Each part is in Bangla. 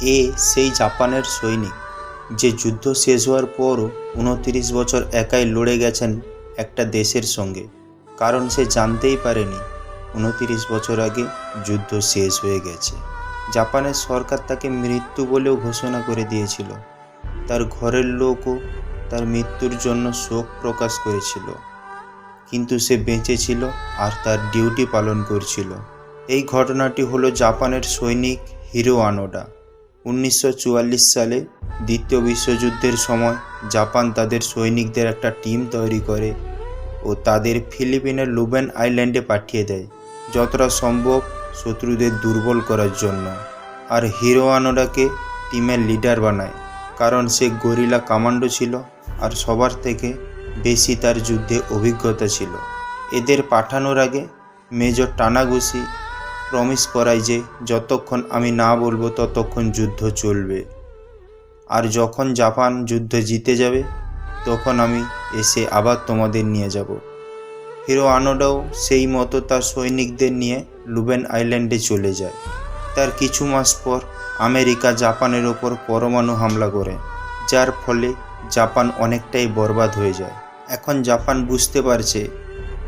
এ সেই জাপানের সৈনিক, যে যুদ্ধ শেষ হওয়ার পরও উনতিরিশ বছর একাই লড়ে গেছেন একটা দেশের সঙ্গে। কারণ সে জানতেই পারেনি, উনতিরিশ বছর আগে যুদ্ধ শেষ হয়ে গেছে। জাপানের সরকার তাকে মৃত্যু বলেও ঘোষণা করে দিয়েছিল। তার ঘরের লোকও তার মৃত্যুর জন্য শোক প্রকাশ করেছিল। কিন্তু সে বেঁচে ছিল আর তার ডিউটি পালন করছিল। এই ঘটনাটি হলো জাপানের সৈনিক হিরো আনোডা। উনিশশো চুয়াল্লিশ সালে দ্বিতীয় বিশ্বযুদ্ধের সময় জাপান তাদের সৈনিকদের একটা টিম তৈরি করে ও তাদের ফিলিপিনের লুবেন আইল্যান্ডে পাঠিয়ে দেয়, যতটা সম্ভব শত্রুদের দুর্বল করার জন্য। আর হিরো আনোডাকে টিমের লিডার বানায়, কারণ সে গরিলা কামান্ডো ছিল আর সবার থেকে বেশি তার যুদ্ধে অভিজ্ঞতা ছিল। এদের পাঠানোর আগে মেজর টানাগুসি প্রমিস করায় যে, যতক্ষণ আমি না বলব, ততক্ষণ যুদ্ধ চলবে। আর যখন জাপান যুদ্ধ জিতে যাবে, তখন আমি এসে আবার তোমাদের নিয়ে যাব। হিরো আনোডাও সেই মতো তার সৈনিকদের নিয়ে লুবেন আইল্যান্ডে চলে যায়। তার কিছু মাস পর আমেরিকা জাপানের ওপর পরমাণু হামলা করে, যার ফলে জাপান অনেকটাই বরবাদ হয়ে যায়। এখন জাপান বুঝতে পারছে,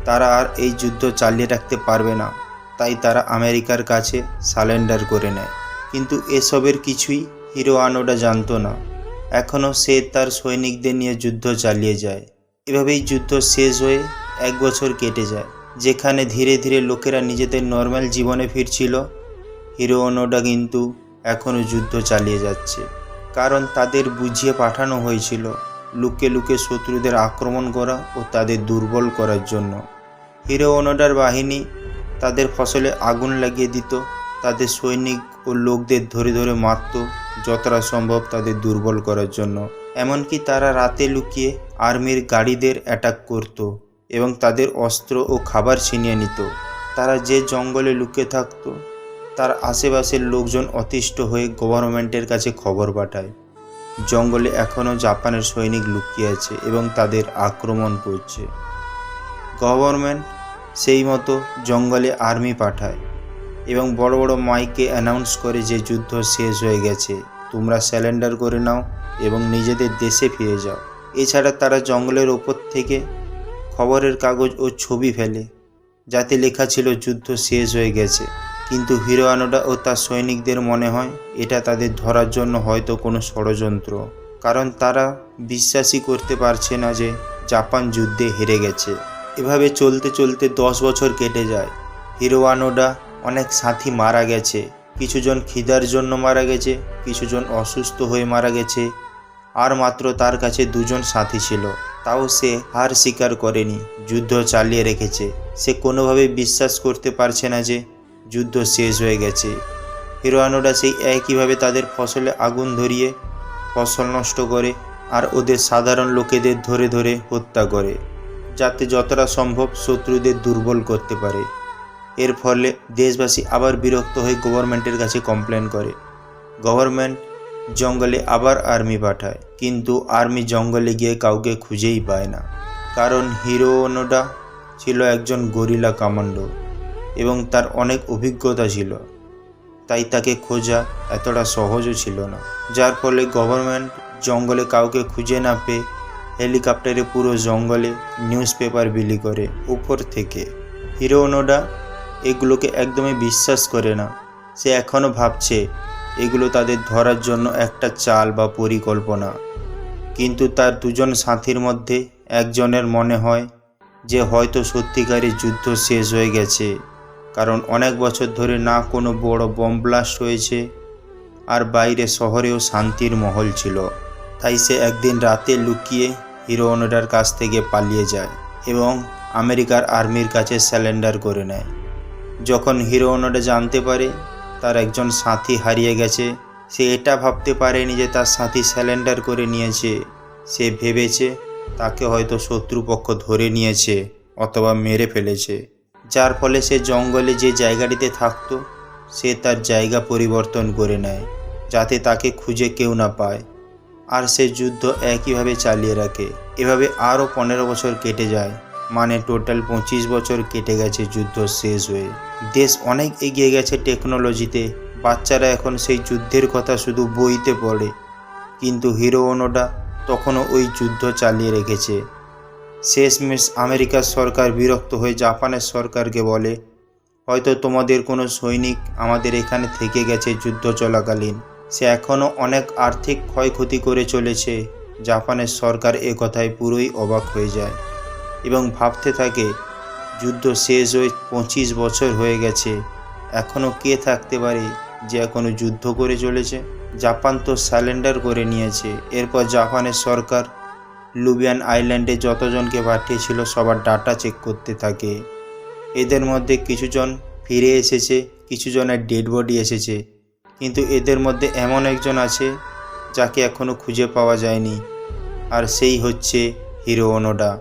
তারা আর এই যুদ্ধ চালিয়ে রাখতে পারবে না। তাই তারা আমেরিকার কাছে সালেন্ডার করে নেয়। কিন্তু এসবের কিছুই হিরো আনোডা জানতো না। এখনও সে তার সৈনিকদের নিয়ে যুদ্ধ চালিয়ে যায়। এভাবেই যুদ্ধ শেষ হয়ে এক বছর কেটে যায়, যেখানে ধীরে ধীরে লোকেরা নিজেদের নর্মাল জীবনে ফিরছিল। হিরো অনোডা কিন্তু এখনও যুদ্ধ চালিয়ে যাচ্ছে। কারণ তাদের বুঝিয়ে পাঠানো হয়েছিল লুকে লুকে শত্রুদের আক্রমণ করা ও তাদের দুর্বল করার জন্য। হিরো অনোডার বাহিনী তাদের ফসলে আগুন লাগিয়ে দিত। তাদের সৈনিক ও লোকদের ধরে ধরে মারত যতটা সম্ভব তাদের দুর্বল করার জন্য। এমনকি তারা রাতে লুকিয়ে আর্মির গাড়িদের অ্যাটাক করত এবং তাদের অস্ত্র ও খাবার ছিনিয়ে নিত। তারা যে জঙ্গলে লুকিয়ে থাকতো, তার আশেপাশের লোকজন অতিষ্ঠ হয়ে গভর্নমেন্টের কাছে খবর পাঠায়। জঙ্গলে এখনও জাপানের সৈনিক লুকিয়ে আছে এবং তাদের আক্রমণ করছে। গভর্নমেন্ট সেই মতো জঙ্গলে আর্মি পাঠায় এবং বড় বড় মাইকে অ্যানাউন্স করে যে যুদ্ধ শেষ হয়ে গেছে। তোমরা স্যালেন্ডার করে নাও এবং নিজেদের দেশে ফিরে যাও। এছাড়া তারা জঙ্গলের ওপর থেকে খবরের কাগজ ও ছবি ফেলে, যাতে লেখা ছিল যুদ্ধ শেষ হয়ে গেছে। কিন্তু হিরো আনোডা ও তার সৈনিকদের মনে হয়, এটা তাদের ধরার জন্য হয়তো কোনো ষড়যন্ত্র। কারণ তারা বিশ্বাসই করতে পারছে না যে জাপান যুদ্ধে হেরে গেছে। এভাবে চলতে চলতে দশ বছর কেটে যায়। হিরো আনোডা অনেক সাথী মারা গেছে। কিছুজন খিদার জন্য মারা গেছে, কিছুজন অসুস্থ হয়ে মারা গেছে। আর মাত্র তার কাছে দুজন সাথী ছিল। তাও সে হার স্বীকার করেনি, যুদ্ধ চালিয়ে রেখেছে। সে কোনোভাবে বিশ্বাস করতে পারছে না যে যুদ্ধ শেষ হয়ে গেছে। হিরোয়ানোরা সেই একইভাবে তাদের ফসলে আগুন ধরিয়ে, ফসল নষ্ট করে আর ওদের সাধারণ লোকেদের ধরে ধরে হত্যা করে। যাতে যতটা সম্ভব শত্রুদের দুর্বল করতে পারে। এর ফলে দেশবাসী আবার বিরক্ত হয়ে গভর্নমেন্টের কাছে কমপ্লেন করে। গভর্নমেন্ট জঙ্গলে আবার আর্মি পাঠায়, কিন্তু আর্মি জঙ্গলে গিয়ে কাউকে খুঁজেই পায় না। কারণ হিরোনোডা ছিল একজন গরিলা কামান্ডো এবং তার অনেক অভিজ্ঞতা ছিল, তাই তাকে খোঁজা এতটা সহজও ছিল না। যার ফলে গভর্নমেন্ট জঙ্গলে কাউকে খুঁজে না পেয়ে হেলিকপ্টারে পুরো জঙ্গলে নিউজ পেপার বিলি করে উপর থেকে। হিরো ওনোডা এগুলোকে একদমই বিশ্বাস করে না। সে এখনও ভাবছে, এগুলো তাদের ধরার জন্য একটা চাল বা পরিকল্পনা। কিন্তু তার দুজন সাথীর মধ্যে একজনের মনে হয় যে হয়তো সত্যিকারের যুদ্ধ শেষ হয়ে গেছে। কারণ অনেক বছর ধরে না কোনো বড় বম ব্লাস্ট হয়েছে আর বাইরে শহরেও শান্তির মহল ছিল। তাই সে একদিন রাতে লুকিয়ে হিরো ওনোডার কাছ থেকে পালিয়ে যায় এবং আমেরিকার আর্মির কাছে স্যালেন্ডার করে নেয়। যখন হিরো ওনোডা জানতে পারে তার একজন সাথী হারিয়ে গেছে, সে এটা ভাবতে পারেনি যে তার সাথী স্যালেন্ডার করে নিয়েছে। সে ভেবেছে তাকে হয়তো শত্রুপক্ষ ধরে নিয়েছে অথবা মেরে ফেলেছে। যার ফলে সে জঙ্গলে যে জায়গাটিতে থাকতো, সে তার জায়গা পরিবর্তন করে নেয়, যাতে তাকে খুঁজে কেউ না পায়। আর সে যুদ্ধ একইভাবে চালিয়ে রাখে। এভাবে আরও পনেরো বছর কেটে যায়। মানে টোটাল পঁচিশ বছর কেটে গেছে যুদ্ধ শেষ হয়ে। দেশ অনেক এগিয়ে গেছে টেকনোলজিতে। বাচ্চারা এখন সেই যুদ্ধের কথা শুধু বইতে পড়ে। কিন্তু হিরো ওনোডা তখনও ওই যুদ্ধ চালিয়ে রেখেছে। শেষমেশ আমেরিকার সরকার বিরক্ত হয়ে জাপানের সরকারকে বলে, হয়তো তোমাদের কোনো সৈনিক আমাদের এখানে থেকে গেছে যুদ্ধ চলাকালীন। সে এখনও অনেক আর্থিক ক্ষয়ক্ষতি করে চলেছে। জাপানের সরকার এ কথায় পুরোই অবাক হয়ে যায় এবং ভাবতে থাকে, যুদ্ধ শেষ হয়ে পঁচিশ বছর হয়ে গেছে। এখনও কে থাকতে পারে যে এখনও যুদ্ধ করে চলেছে? জাপান তো স্যালেন্ডার করে নিয়েছে। এরপর জাপানের সরকার লুবিয়ান আইল্যান্ডে যতজনকে পাঠিয়েছিল, সবার ডাটা চেক করতে থাকে। এদের মধ্যে কিছুজন ফিরে এসেছে, কিছুজনের ডেড বডি এসেছে। কিন্তু এদের মধ্যে এমন একজন আছে যাকে এখনও খুঁজে পাওয়া যায়নি, আর সেই হচ্ছে হিরো ওনোডা।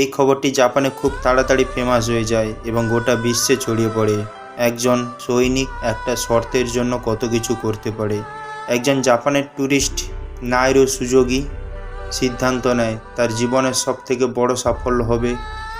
এই খবরটি জাপানে খুব তাড়াতাড়ি ফেমাস হয়ে যায় এবং গোটা বিশ্বে ছড়িয়ে পড়ে। একজন সৈনিক একটা শর্তের জন্য কত কিছু করতে পারে। একজন জাপানের ট্যুরিস্ট নাইরো সুযোগী সিদ্ধান্ত নেয়, তার জীবনের সব থেকে বড় সাফল্য হবে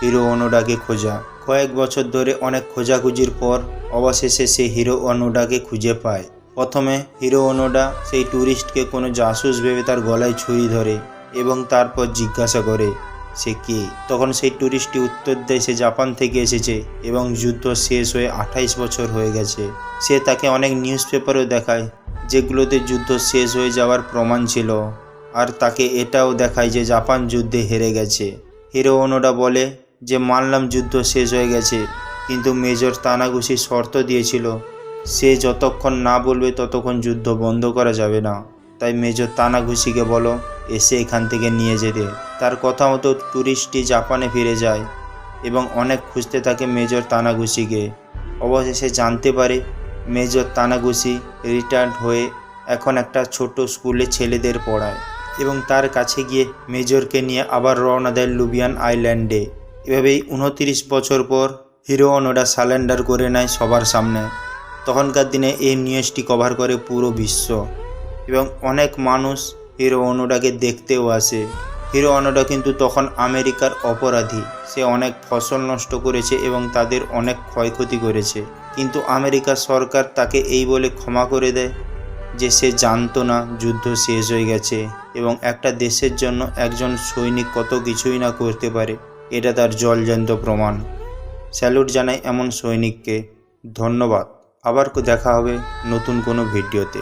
হিরো অনোডাকে খোঁজা। কয়েক বছর ধরে অনেক খোঁজাখুঁজির পর অবশেষে সে হিরো অনোডাকে খুঁজে পায়। প্রথমে হিরো অনোডা সেই ট্যুরিস্টকে কোনো জাসুস ভেবে তার গলায় ছুরি ধরে এবং তারপর জিজ্ঞাসা করে, সে কে? তখন সেই ট্যুরিস্টটি উত্তর দেয়, সে জাপান থেকে এসেছে এবং যুদ্ধ শেষ হয়ে আঠাইশ বছর হয়ে গেছে। সে তাকে অনেক নিউজ পেপারও দেখায় যেগুলোতে যুদ্ধ শেষ হয়ে যাওয়ার প্রমাণ ছিল আর তাকে এটাও দেখায় যে জাপান যুদ্ধে হেরে গেছে। হিরো ওনোডা বলে মানলাম যুদ্ধ শেষ হয়ে গেছে, কিন্তু মেজর তানাগুসি শর্ত দিয়েছিল। সে যতক্ষণ না বলবে ততক্ষণ যুদ্ধ বন্ধ করা যাবে না। তাই মেজর তানাগুসিকে বলো, এসে এখান থেকে নিয়ে যেতে। তার কথা মতো ট্যুরিস্টটি জাপানে ফিরে যায় এবং অনেক খুঁজতে থাকে মেজর তানাগুসিকে অবশেষে জানতে পারে, মেজর তানাগুসি রিটায়ার্ড হয়ে এখন একটা ছোট স্কুলে ছেলেদের পড়ায় এবং তার কাছে গিয়ে মেজরকে নিয়ে আবার রওনা দেয় লুবিয়ান আইল্যান্ডে। এভাবেই উনতিরিশ বছর পর হিরো অনোডা সালেন্ডার করে নেয় সবার সামনে। তখনকার দিনে এই নিউজটি কভার করে পুরো বিশ্ব এবং অনেক মানুষ হিরো অনোডাকে দেখতেও আসে। হিরো অনোডা কিন্তু তখন আমেরিকার অপরাধী। সে অনেক ফসল নষ্ট করেছে এবং তাদের অনেক ক্ষয়ক্ষতি করেছে। কিন্তু আমেরিকার সরকার তাকে এই বলে ক্ষমা করে দেয় যে সে জানতো না যুদ্ধ শেষ হয়ে গেছে এবং একটা দেশের জন্য একজন সৈনিক কত কিছুই না করতে পারে। এটা তার জলজান্ত প্রমাণ। স্যালুট জানাই এমন সৈনিককে, ধন্যবাদ। আবার দেখা হবে নতুন কোনো ভিডিওতে।